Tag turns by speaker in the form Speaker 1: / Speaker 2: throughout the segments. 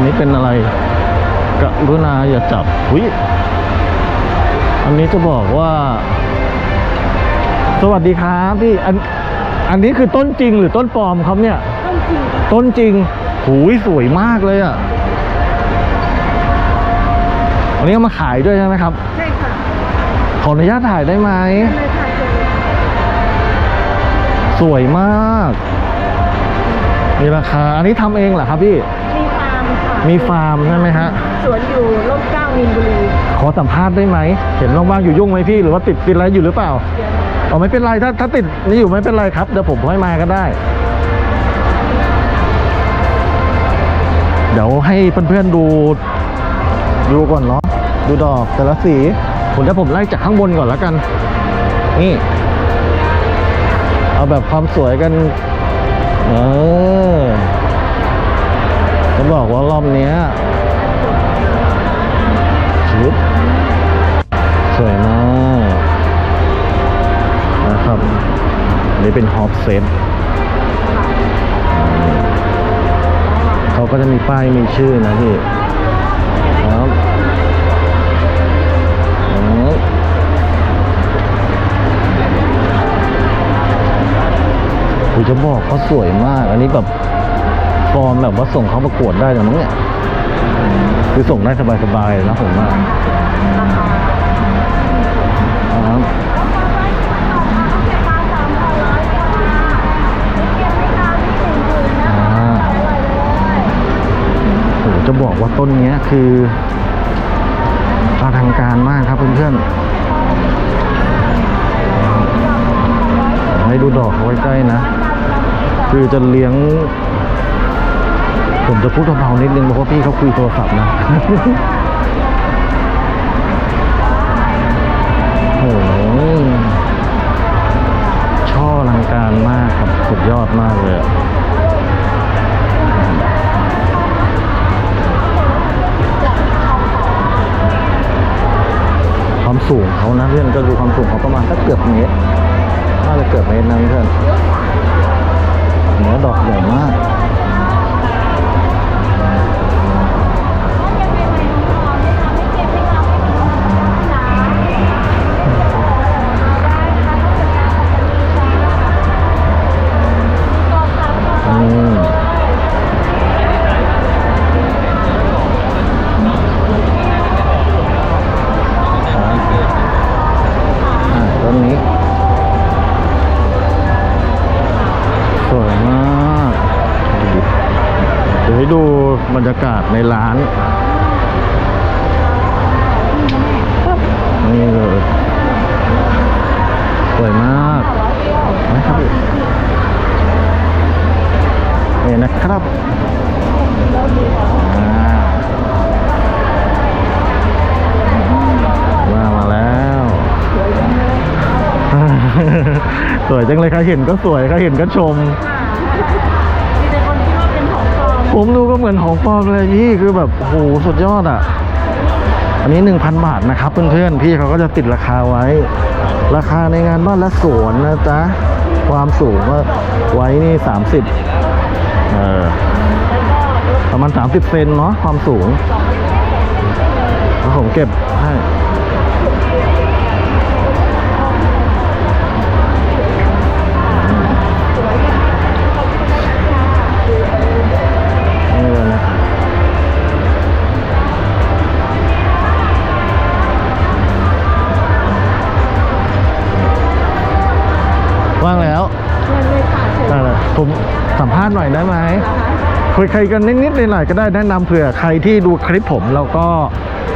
Speaker 1: อันนี้เป็นอะไรกรุณาอย่าจับวิอันนี้จะบอกว่า สวัสดีครับพี่อันอันนี้คือต้นจริงหรือต้นปลอมครับเนี่ย
Speaker 2: ต้นจริง
Speaker 1: ต้นจริงหูยสวยมากเลยอะ่ะวันนี้เอามาขายด้วยใช่ไหมครับ
Speaker 2: ใช่ค่ะ
Speaker 1: ขออนุญาตถ่ายได้ไหม
Speaker 2: เลยค่ะเจอ
Speaker 1: สวยมากมีราคาอันนี้ทำเองเหรอครับพี่
Speaker 2: มีฟาร์มค่ะ
Speaker 1: มีฟาร์มใช่ไหมฮะ
Speaker 2: สวนอยู่ร่มเกล้ามินบุรี
Speaker 1: ขอสัมภาษณ์ได้ไหม เห็นว่างๆอยู่ยุ่งไหมพี่ หรือว่าติดติดอะไรอยู่หรือเปล่า
Speaker 2: เดี๋ยว
Speaker 1: อ๋อไม่เป็นไร ถ้าถ้าติดนี่อยู่ไม่เป็นไรครับ เดี๋ยวผมให้มาก็ได้ เดี๋ยวให้เพื่อนๆดูดูก่อนเนาะ ดูดอกแต่ละสี ผมจะผมไล่จากข้างบนก่อนแล้วกัน นี่ เอาแบบความสวยกัน เออ จะบอกว่ารอบเนี้ยชุดสวยมากนะครับ นี่เป็นฮอปเซตเขาก็จะมีป้ายมีชื่อนะพี่ครับครับกูจะบอกเขาสวยมาก อันนี้แบบ ฟอร์มแบบว่าส่งเขาประกวดได้เลยมั้งเนี่ยคือส่งได้สบายๆนะผมว่าครับอ่าโหจะบอกว่าต้นเนี้ยคืออลังการมากครับเพื่อนๆให้ดูดอกเขาไว้ใกล้นะ คือจะเลี้ยง ผมจะพูดเบาๆนิดนึงเพราะว่าพี่เขาคุยโทรศัพท์นะโอ้โหช่อลังการมากครับ สุดยอดมากเลยความสูงเขานะเพื่อนก็ดูความสูงเขาประมาณสักเกือบเมตรน่าจะเกือบเมตรนะเพื่อนเนื้อดอกใหญ่มาก รรยากาศในร้านนี่เลยสวยมากนะครับนี่นะครับอ่ามามาแล้ว สวยจังเลยใครเห็นก็สวยใครเห็นก็ชม ผมดูก็เหมือนของปลอมเลยพี่คือแบบโหสุดยอดอะ อันนี้ 1,000 บาทนะครับเพื่อนๆพี่เขาก็จะติดราคาไว้ ราคาในงานบ้านและสวนนะจ๊ะ ความสูงก็ไว้นี่ 30เออประมาณ 30 เซนเนาะความสูงแล้วผมเก็บให้ คุยใครกันนิดๆหน่อยๆก็ได้แนะนำเผื่อใครที่ดูคลิปผมแล้วก็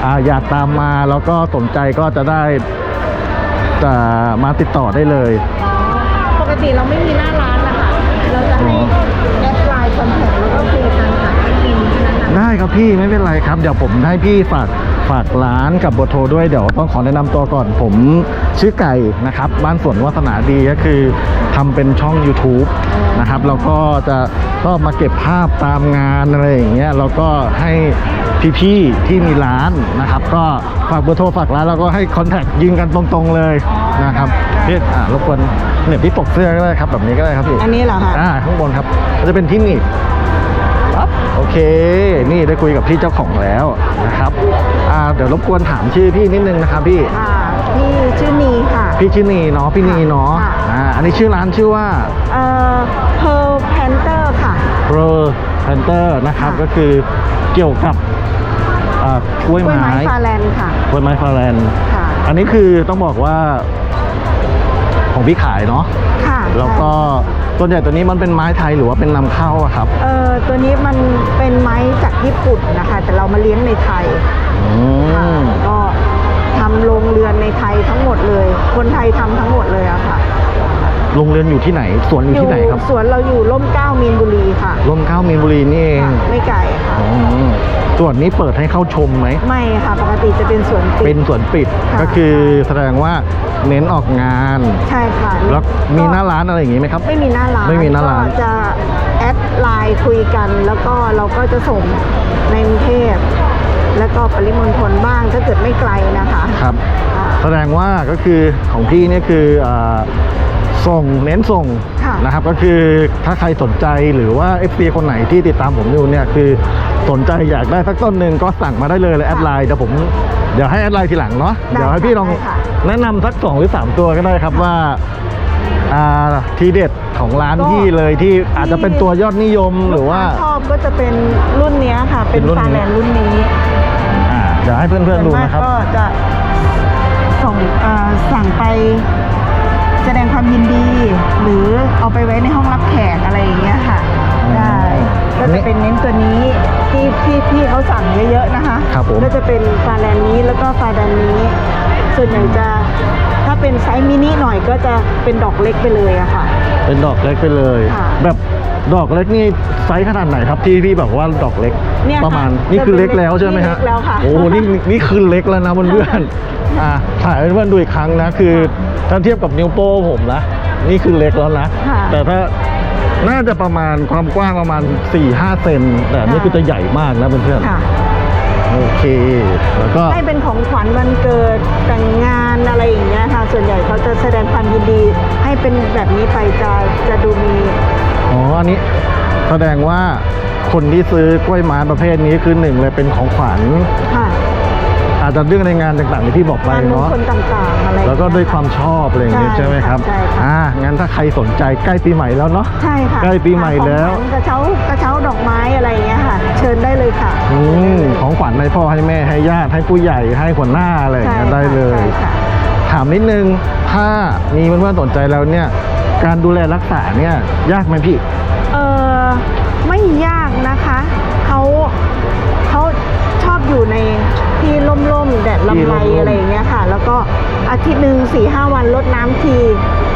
Speaker 1: อ่าอยากตามมาแล้วก็สนใจก็จะได้จะมาติดต่อได้เลย
Speaker 2: ปกติเราไม่มีหน้าร้านนะคะเราจะให้แอดไลน์คอนแทคแล้วก็คุยกันค่ะแอดมินเท่านั้นนะ
Speaker 1: ได้ครับพี่ไม่เป็นไรครับ เดี๋ยวผมให้พี่ฝาก ฝากร้านกับเบอร์โทรด้วยเดี๋ยวต้องขอแนะนำตัวก่อนผมชื่อไก่นะครับ บ้านสวนวาสนาดีก็คือทำเป็นช่อง YouTube นะครับแล้วก็จะก็มาเก็บภาพตามงานอะไรอย่างเงี้ยแล้วก็ให้พี่ๆที่มีร้านนะครับ ก็ฝากเบอร์โทรฝากร้านแล้วก็ให้คอนแทคยิงกันตรงๆเลยนะครับพี่อ่ารบกวนเหน็บที่ปกเสื้อก็ได้ครับ แบบนี้ก็ได้ครับพี่
Speaker 2: อันนี้เหรอคะ
Speaker 1: อ่าข้างบนครับก็จะเป็นที่หนีบปั๊บโอเค นี่ได้คุยกับพี่เจ้าของแล้วนะครับ อ่าเดี๋ยวรบกวนถามชื่อพี่นิดนึงนะครับพี่
Speaker 2: ค่ะพี่ชื่อนีค่ะ
Speaker 1: พี่ชื่อนีเนาะพี่นีเนาะ
Speaker 2: ค่ะ
Speaker 1: อ่าอันนี้ชื่อร้านชื่อว่า
Speaker 2: เอ่อ Pearl Panther ค่ะ
Speaker 1: Pro Panther นะครับ
Speaker 2: ค่ะ
Speaker 1: ก็คือเกี่ยวกับอ่ากล้วย
Speaker 2: กล้วย
Speaker 1: ไม้
Speaker 2: ไม้ฟาแลนด์ค่ะ
Speaker 1: กล้วยไม้ฟาแลนด์
Speaker 2: ค่ะ
Speaker 1: อันนี้คือต้องบอกว่าของพี่ขายเนาะ
Speaker 2: ค่ะ
Speaker 1: แล้วก็ ตัวใหญ่ตัวนี้มันเป็นไม้ไทยหรือว่าเป็นนำเข้าอะครับ
Speaker 2: เอ่อตัวนี้มันเป็นไม้จากญี่ปุ่นนะคะ แต่เรามาเลี้ยงในไทย
Speaker 1: อื
Speaker 2: ค่ะ
Speaker 1: ม
Speaker 2: ก็ทำโรงเรือนในไทยทั้งหมดเลย คนไทยทำทั้งหมดเลยอะค่ะ
Speaker 1: โรงเรือนอยู่ที่ไหน สวนอยู่ที่ไหนครับ
Speaker 2: สวนเราอยู่ร่มเกล้ามีนบุรีค่ะ
Speaker 1: ร่มเกล้ามีนบุรีนี่เอง
Speaker 2: ค่ะไม่ไกลค่ะ
Speaker 1: อืมส่วนนี้เปิดให้เข้าชมไหม
Speaker 2: ไม่ค่ะ ปกติจะเป็นสวนปิด
Speaker 1: เป็นสวนปิด
Speaker 2: ค่ะ
Speaker 1: ก็คือแสดงว่าเน้นออกงาน
Speaker 2: ใช่ค่ะ
Speaker 1: แล้วมีหน้า
Speaker 2: ก็
Speaker 1: ร้านอะไรอย่างงี้ไหมครับ
Speaker 2: ไม่มีหน้าร้าน
Speaker 1: ไม่มีหน้าร้าน
Speaker 2: ก็จะแอดไลน์คุยกัน แล้วก็เราก็จะส่งในกรุงเทพ แล้วก็ปริมณฑลบ้างถ้าเกิดไม่ไกลนะคะ
Speaker 1: ครับ
Speaker 2: ค่ะ
Speaker 1: แสดงว่าก็คือของพี่เนี่ยคืออา ส่งเน้นส่ง
Speaker 2: ค่ะ
Speaker 1: นะครับก็คือถ้าใครสนใจหรือว่า f อคนไหนที่ติดตามผมอยู่เนี่ยคือสนใจอยากได้สักต้นหนึ่งก็สั่งมาได้เลยเลยแอดไลน์เดี๋ยวผมเดี๋ยวให้แอดไลน์ทีหลังเนาะ
Speaker 2: ได้
Speaker 1: เดี๋ยวให้พี่ลอง
Speaker 2: ได้ค่ะ
Speaker 1: แนะนำสักสองหรือสามตัวก็ได้ครับว่าอ่าทีเด็ดของร้านพี่เลยที่อาจจะเป็นตัวยอดนิยมหรือว่า
Speaker 2: ลูกค้ชอบก็จะเป็นรุ่นเนี้ยค่ะ เป็น
Speaker 1: เป็นรุ่น
Speaker 2: ฟา
Speaker 1: นี้
Speaker 2: แลนด์รุ่นนี้
Speaker 1: อ่าเดี๋ยวให้เพื่อนๆดู
Speaker 2: ส่วมาก
Speaker 1: นะครับ
Speaker 2: ก็จะส่งเอ่อสั่งไป แสดงความยินดี หรือเอาไปไว้ในห้องรับแขกอะไรอย่างเงี้ยค่ะ
Speaker 1: อืม
Speaker 2: ได้
Speaker 1: อั
Speaker 2: ก็
Speaker 1: นนี้
Speaker 2: จะเป็นเน้นตัวนี้ที่ที่ที่เขาสั่งเยอะๆนะคะ
Speaker 1: ครับผม
Speaker 2: ก็จะเป็นฟาแลนนี้แล้วก็ฟาแดนนี้ ส่วนใหญ่จะถ้าเป็นไซส์มินิหน่อยก็จะเป็นดอกเล็กไปเลยอะค่ะ
Speaker 1: เป็นดอกเล็กไปเลย
Speaker 2: ค่ะ
Speaker 1: แบบ ดอกเล็กนี่ไซส์ขนาดไหนครับที่พี่บอกว่าดอกเล็ก
Speaker 2: เนี่ยค่ะ
Speaker 1: ประมาณนี่คือเล็กแล้วใช่ไหมฮะ
Speaker 2: นี่เล็กแล้วค่ะ
Speaker 1: โอ้โหนี่นี่คือเล็กแล้วนะเพื่อนๆอ่าถ่ายให้เพื่อนๆดูอีกครั้งนะคือถ้าเทียบกับนิ้วโป้ผมนะนี่คือเล็กแล้วนะ
Speaker 2: ค่ะ
Speaker 1: แต่ถ้าน่าจะประมาณความกว้างประมาณ 4-5เซนแต่อันนี่
Speaker 2: ค่ะ
Speaker 1: คือจะใหญ่มากนะเพื่อน
Speaker 2: ค่ะ
Speaker 1: ๆโอเค แล้วก็
Speaker 2: ให้เป็นของขวัญวันเกิดแต่งงานอะไรอย่างเงี้ยค่ะ ส่วนใหญ่เขาจะแสดงความยินดี ให้เป็นแบบนี้ไปจะจะดูมี
Speaker 1: อ๋อ อันนี้แสดงว่าคนที่ซื้อกล้วยไม้ประเภทนี้คือหนึ่งเลยเป็นของขวัญ
Speaker 2: ค่ะ
Speaker 1: อาจจะเรื่องในงานต่างๆที่พี่บอกไป
Speaker 2: งานมง
Speaker 1: เนาะ
Speaker 2: คลต่างๆอะไรอย่าง
Speaker 1: แล้ว
Speaker 2: เงี้
Speaker 1: ก็ด้วยความชอบอะไรอย่างเงี้ย
Speaker 2: ใช่
Speaker 1: ใช่ไหมครับ
Speaker 2: ใช่ค่ะ
Speaker 1: อ่า งั้นถ้าใครสนใจใกล้ปีใหม่แล้วเนาะ
Speaker 2: ใช่ค่ะ
Speaker 1: ใกล้ปีใหม่แล้ว
Speaker 2: ของขญกระเช้ากระเช้าดอกไม้อะไรอย่างเงี้ยค่ะ เชิญได้เลยค่ะ
Speaker 1: อืมของขวัญให้พ่อให้แม่ให้ญาติให้ผู้ใหญ่ให้หัวหน้าอะไรอย่าง
Speaker 2: ใช่
Speaker 1: เงี้ย
Speaker 2: ค่ะ
Speaker 1: ได้เลย
Speaker 2: ใช่ค่ะ
Speaker 1: ถามนิดนึง ถ้ามีเพื่อนๆสนใจแล้วเนี่ย การดูแลรักษาเนี่ยยากไหมพี่
Speaker 2: เออไม่ยากนะคะ เขาเขาชอบอยู่ในที่ร่มๆแดด
Speaker 1: ที่
Speaker 2: ลำไร
Speaker 1: ร่มๆ
Speaker 2: อะไรอย่างเงี้ยค่ะ แล้วก็อาทิตย์หนึ่งสี่ห้าวันลดน้ำที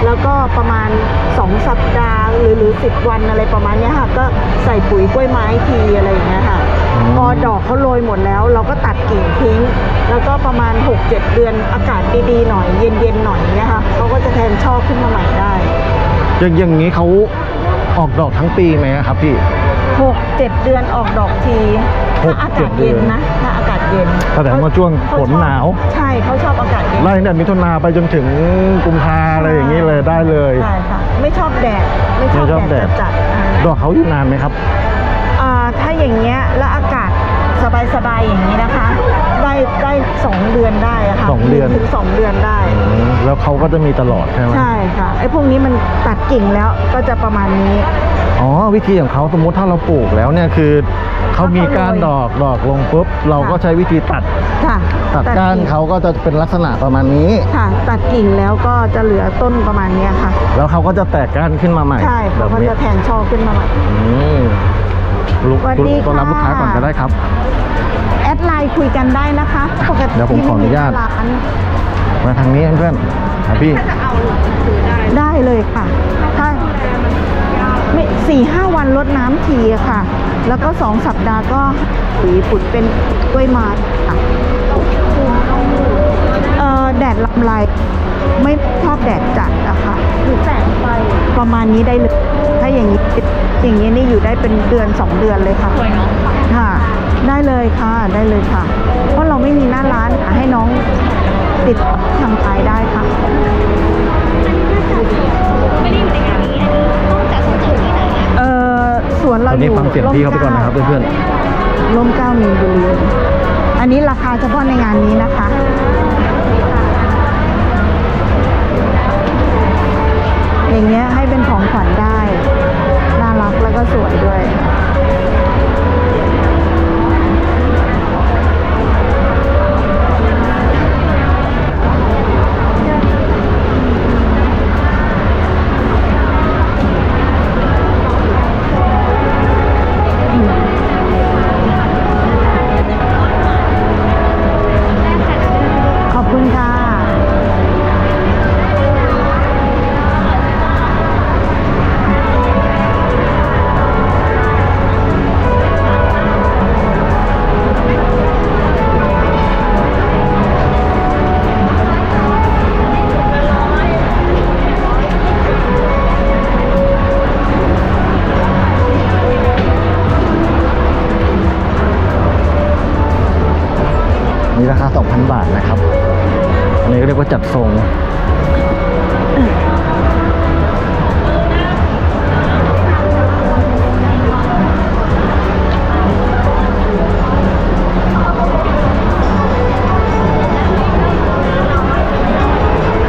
Speaker 2: แล้วก็ประมาณสองสัปดาห์หรือหรือสิบวันอะไรประมาณเนี้ยค่ะ ก็ใส่ปุ๋ยกล้วยไม้ทีอะไรอย่างเงี้ยค่ะ พอดอกเขาโรยหมดแล้ว เราก็ตัดกิ่งทิ้ง แล้วก็ประมาณ 6-7 เดือนอากาศดีๆหน่อยเย็นๆหน่อยเนี้ยค่ะเขาก็จะแทนช่อขึ้นมาใหม่ได้
Speaker 1: อย่างอย่างนี้เขาออกดอกทั้งปีไหมครับพี่
Speaker 2: หกเจ็ดเดือนออกดอกที
Speaker 1: ห
Speaker 2: ถ้ากอากาศ
Speaker 1: เจ็ดเดื
Speaker 2: เย็
Speaker 1: อนน
Speaker 2: นะถ้าอากาศเย็น
Speaker 1: แสดงว่าช่วง
Speaker 2: เข
Speaker 1: ฝนหนาว
Speaker 2: ใช่เขาชอบอากาศเย็น
Speaker 1: ไล่ตั้งแต่มิถุนาไปจนถึงกุมภาอะไรอย่างนี้เลยได้เลย
Speaker 2: ใช่ค่ะไม่ชอบแดดไม่ชอบ
Speaker 1: ไม่ชอบแด
Speaker 2: แด
Speaker 1: ด
Speaker 2: ด จัดๆอ่า
Speaker 1: ดอกเขาอยู่นานไหมครับ
Speaker 2: อ่าถ้าอย่างเงี้ยแล้วอากาศสบายๆอย่างนี้นะคะ ได้ได้สองเดือนได้อะค่ะ
Speaker 1: สองเดือน
Speaker 2: ถึงสองเดือนได้
Speaker 1: อืมแล้วเขาก็จะมีตลอดใช่ไหม
Speaker 2: ใช่ค่ะไอ้พวกนี้มันตัดกิ่งแล้วก็จะประมาณนี้
Speaker 1: อ๋อวิธีของเขาสมมติถ้าเราปลูกแล้วเนี่ยคือเขามีก้านดอกดอกลงปุ๊บเราก็ใช้วิธีตัด
Speaker 2: ค่ะ
Speaker 1: ตัดก้าน
Speaker 2: กิ่ง
Speaker 1: เขาก็จะเป็นลักษณะประมาณนี้
Speaker 2: ค่ะ ตัดกิ่งแล้วก็จะเหลือต้นประมาณเนี้ยค่ะ
Speaker 1: แล้วเขาก็จะแตกก้านขึ้นมาใหม่
Speaker 2: ใช่
Speaker 1: แบ
Speaker 2: เขา
Speaker 1: บ
Speaker 2: ก็
Speaker 1: นี้
Speaker 2: จะแทงช่อขึ้นมาใหม่
Speaker 1: อืมลูก
Speaker 2: สวัสดี
Speaker 1: ต้อนรับ
Speaker 2: ค่ะ
Speaker 1: ลูกค้าก่อนก็ได้ครับ
Speaker 2: แอดไลน์ คุยกันได้นะคะปกติ
Speaker 1: เดี๋ยวผมขออนุญาต
Speaker 2: ที่ไม่มีหน้ร้าน
Speaker 1: มาทางนี้เพื่อนๆครับพี่
Speaker 2: ได้เลยค่ะถ้าไม่สี่ห้าวันลดน้ำทีอะค่ะ แล้วก็สองสัปดาห์ก็ปุ๋ยปุ๋ยเป็นกล้วยไม้ค่ะเอ่อแดดลำไรไม่ชอบแดดจัดอะค่ะคือแสงไฟประมาณนี้ได้เลย ถ้าอย่างนี้อย่างนี้นี่อยู่ได้เป็นเดือนสองเดือนเลยค่ะค่ะ ได้เลยค่ะได้เลยค่ะ เพราะเราไม่มีหน้าร้านค่ะให้น้องติดทางไลน์ได้ค่ะ
Speaker 3: ไม่ได้อยู่ในงานนี้อันนี้ต้องจัดสวนที่ไหนอะ
Speaker 2: เออสวนเรา
Speaker 1: ตอน
Speaker 2: อ
Speaker 1: นี้
Speaker 2: ยู่
Speaker 1: ฟังเสียงลี่ยนพี่เขาไปก่อนนะครับเพื่อน
Speaker 2: ร่มเกล้ามีนบุรีอันนี้ราคาเฉพาะในงานนี้นะคะ อย่างเงี้ยให้เป็นของขวัญได้ น่ารักแล้วก็สวยด้วย
Speaker 1: เรียกว่าจัดทรง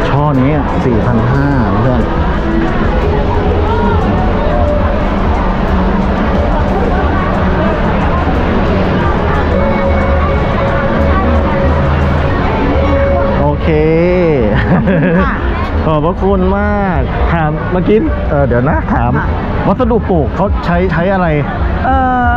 Speaker 1: ช่อนี้4,500เพื่อน คุณมากถามเมื่อกี้เออเดี๋ยวนะถาม
Speaker 2: ค่ะ
Speaker 1: วัสดุปลูกเขาใช้ใช้อะไร
Speaker 2: เออ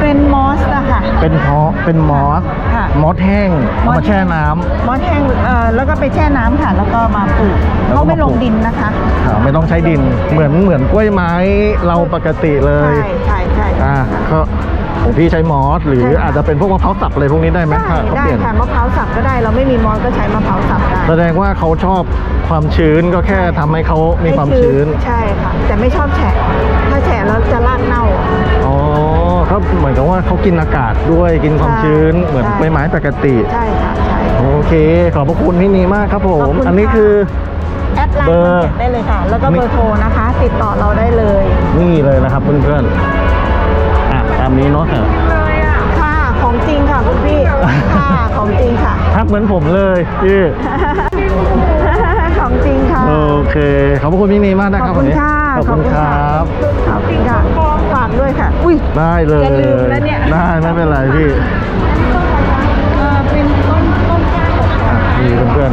Speaker 2: เป็นมอสอะค่ะ
Speaker 1: เป็นเพาะเป็นมอส
Speaker 2: ค่ะ
Speaker 1: มอสแห้งเอามาแช่น้ำ
Speaker 2: มอสแห้งเอ่อแล้วก็ไปแช่น้ำค่ะ แล้วก็มาปลูก
Speaker 1: แล้วก็
Speaker 2: เขาไม่
Speaker 1: มาป
Speaker 2: ล
Speaker 1: ลู
Speaker 2: ง
Speaker 1: ก
Speaker 2: ดินนะคะ
Speaker 1: อ่าไม่ต้องใช้ดินเหมือนเหมือนกล้วยไม้เราปกติเล
Speaker 2: ใช่
Speaker 1: ย
Speaker 2: ใช่ใช่
Speaker 1: อ่าก็ของ พี่ใช้มอสหรือ
Speaker 2: ใช่ค่ะ
Speaker 1: อาจจะเป็นพวกมะพร้าวสับอะไรพวกนี้ได้ไหม
Speaker 2: ได้
Speaker 1: ถ้าเขา
Speaker 2: ได้
Speaker 1: เปลี่ยน
Speaker 2: ค่ะมะพร้าวสับก็ได้ เราไม่มีมอสก็ใช้มะพร้าวสับได้
Speaker 1: แสดงว่าเขาชอบความชื้นก็แค่ทำให้เขามีความชื้น
Speaker 2: ใช่ค่ะ แต่ไม่ชอบแฉะ ถ้าแฉะแล้วจะรากเน่า
Speaker 1: อ๋อก็เหมือนกับว่าเขากินอากาศด้วยกินความ
Speaker 2: ใช่
Speaker 1: ชื้นเหมือน
Speaker 2: ใช่
Speaker 1: ใบไม้ปกติ
Speaker 2: ใช่ค่ะใช่
Speaker 1: โอเค ขอบพระคุณพี่นีมากครับผ
Speaker 2: ขอบ
Speaker 1: ม
Speaker 2: คุณ
Speaker 1: อันนี้
Speaker 2: ค่ะ
Speaker 1: คือ
Speaker 2: แอดไลน์
Speaker 1: เบอร์
Speaker 2: คอนแทคได้เลยค่ะ แล้วก็
Speaker 1: นี่
Speaker 2: เบอร์โทรนะคะ ติดต่อเราได้เลย
Speaker 1: นี่เลยนะครับเพื่อนๆอะตามนี้เนาะค่ะ
Speaker 2: ค่ะ ของจริงค่ะคุณพี่ค่ะ ของจริงค่ะ
Speaker 1: ทักเหมือนผมเลยพี่
Speaker 2: ของจริงค่ะ
Speaker 1: โอเค ขอบพระคุณพี่นีมากนะ
Speaker 2: ข
Speaker 1: ค
Speaker 2: อ
Speaker 1: รั
Speaker 2: บบคุ
Speaker 1: วัน
Speaker 2: ณ
Speaker 1: นี้
Speaker 2: ค่ะ
Speaker 1: ขอบคุณครับ
Speaker 2: ขอบคุณค่ะฝากด้วยค่ะ อุ้ย
Speaker 1: ได้เลย
Speaker 2: อย่าลืมนะเนี่ย
Speaker 1: ได้ไม่เป็นไรพี่
Speaker 2: เออเป็นต้นต้นกล้าของ
Speaker 1: อะนี่เพื่อน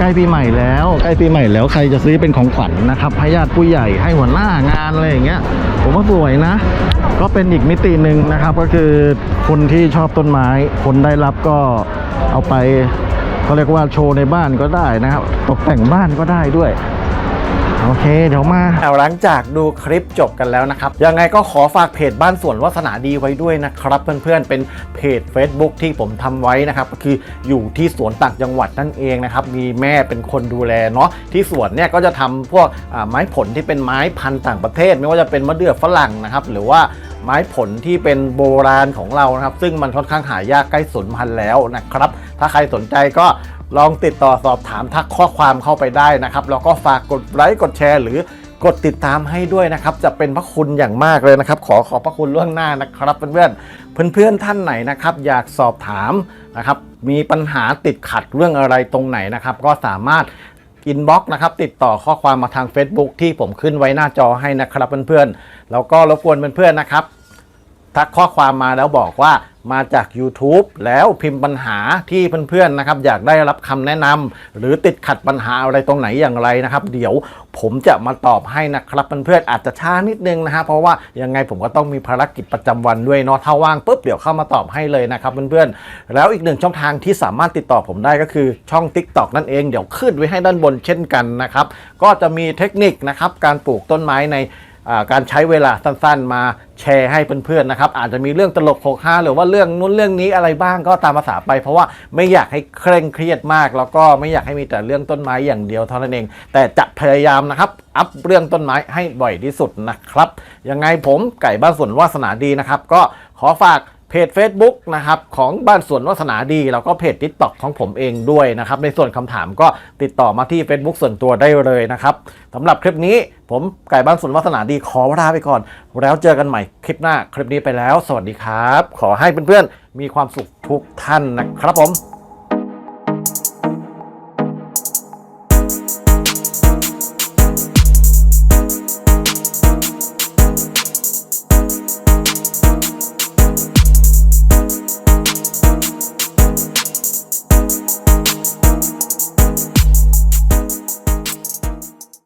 Speaker 1: ใกล้ปีใหม่แล้วใกล้ปีใหม่แล้วใครจะซื้อเป็นของขวัญนะครับพญาติผู้ใหญ่ให้หัวหน้างานอะไรอย่างเงี้ย ผมว่าสวยนะ ก็เป็นอีกมิติหนึ่งนะครับ ก็คือคนที่ชอบต้นไม้ คนได้รับก็เอาไปเขาเรียกว่าโชว์ในบ้านก็ได้นะครับ ตกแต่งบ้านก็ได้ด้วย โอเค เดี๋ยวมา
Speaker 3: เอาหลังจากดูคลิปจบกันแล้วนะครับ ยังไงก็ขอฝากเพจบ้านสวนวาสนาดีไว้ด้วยนะครับเพื่อนๆเป็นเพจ Facebook ที่ผมทำไว้นะครับคืออยู่ที่สวนต่างจังหวัดนั่นเองนะครับมีแม่เป็นคนดูแลเนาะที่สวนเนี่ยก็จะทำพวกไม้ผลที่เป็นไม้พันธุ์ต่างประเทศ ไม่ว่าจะเป็นมะเดื่อฝรั่งนะครับหรือว่าไม้ผลที่เป็นโบราณของเรานะครับ ซึ่งมันค่อนข้างหายากใกล้สูญพันธุ์แล้วนะครับ ถ้าใครสนใจก็ ลองติดต่อสอบถามทักข้อความเข้าไปได้นะครับ แล้วก็ฝากกดไลค์กดแชร์ หรือกดติดตามให้ด้วยนะครับ จะเป็นพระคุณอย่างมากเลยนะครับ ขอขอบพระคุณล่วงหน้านะครับเพื่อนๆเพื่อนๆท่านไหนนะครับ อยากสอบถามนะครับ มีปัญหาติดขัดเรื่องอะไรตรงไหนนะครับ ก็สามารถอินบ็อกซ์นะครับ ติดต่อข้อความมาทาง Facebook ที่ผมขึ้นไว้หน้าจอให้นะครับเพื่อนๆแล้วก็รบกวนเพื่อนๆนะครับ ทักข้อความมาแล้วบอกว่ามาจาก YouTube แล้วพิมพ์ปัญหาที่เพื่อนๆนะครับ อยากได้รับคำแนะนำหรือติดขัดปัญหาอะไรตรงไหนอย่างไรนะครับ เดี๋ยวผมจะมาตอบให้นะครับเพื่อนๆอาจจะช้านิดนึงนะฮะเพราะว่ายังไงผมก็ต้องมีภารกิจประจำวันด้วยเนาะถ้าว่างปุ๊บเดี๋ยวเข้ามาตอบให้เลยนะครับเพื่อนๆแล้วอีกหนึ่งช่องทางที่สามารถติดต่อผมได้ก็คือช่อง TikTok นั่นเองเดี๋ยวขึ้นไว้ให้ด้านบนเช่นกันนะครับก็จะมีเทคนิคนะครับการปลูกต้นไม้ใน
Speaker 1: การใช้เวลาสั้นๆ มาแชร์ให้เพื่อนๆนะครับ อาจจะมีเรื่องตลกโขกฮาหรือว่าเรื่องนู้นเรื่องนี้อะไรบ้างก็ตามภาษาไป เพราะว่าไม่อยากให้เคร่งเครียดมาก แล้วก็ไม่อยากให้มีแต่เรื่องต้นไม้อย่างเดียวเท่านั้นเอง แต่จะพยายามนะครับอัพเรื่องต้นไม้ให้บ่อยที่สุดนะครับยังไงผมไก่บ้านสวนวาสนาดีนะครับ ก็ขอฝาก เพจ Facebook นะครับของบ้านสวนวัฒนาดี แล้วก็เพจ t ิ k t o k ของผมเองด้วยนะครับ ในส่วนคำถามก็ติดต่อมาที่ Facebook ส่วนตัวได้เลยนะครับสำหรับคลิปนี้ผมไก่บ้านสวนวัฒนาดีขอลาไปก่อน แล้วเจอกันใหม่คลิปหน้าคลิปนี้ไปแล้ว สวัสดีครับ ขอให้เพื่อนๆมีความสุขทุกท่านนะครับผม